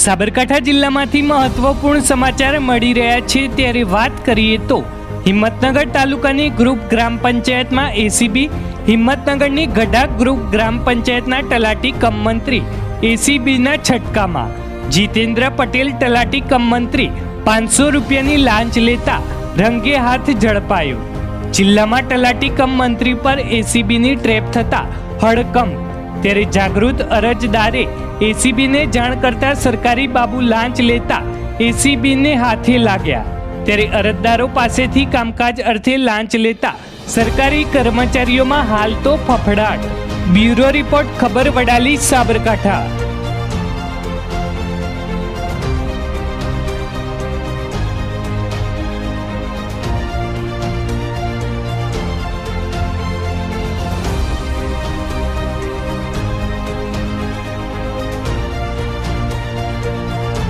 સાબરકાંઠા જિલ્લામાંથી મહત્વપૂર્ણ સમાચાર મળી રહ્યા છે, ત્યારે વાત કરીએ તો હિંમતનગર તાલુકાની ગ્રુપ ગ્રામ પંચાયતમાં એસીબી, હિંમતનગરની ગઢા ગ્રુપ ગ્રામ પંચાયતના તલાટી કમ મંત્રી, એસીબીના છટકામાં. જીતેન્દ્ર પટેલ તલાટી કમ મંત્રી, પાંચસો રૂપિયાની લાંચ લેતા રંગે હાથ ઝડપાયો. જિલ્લામાં તલાટી કમ મંત્રી પર એસીબીની ટ્રેપ થતા હડકંપ. ત્યારે જાગૃત અરજદારે એસીબીને જાણ કરતા સરકારી બાબુ લાંચ લેતા એસીબીને હાથે લાગ્યા. ત્યારે અરજદારો પાસેથી કામકાજ અર્થે લાંચ લેતા સરકારી કર્મચારીઓમાં હાલ તો ફફડાટ. બ્યુરો રિપોર્ટ, ખબર વડાલી, સાબરકાંઠા.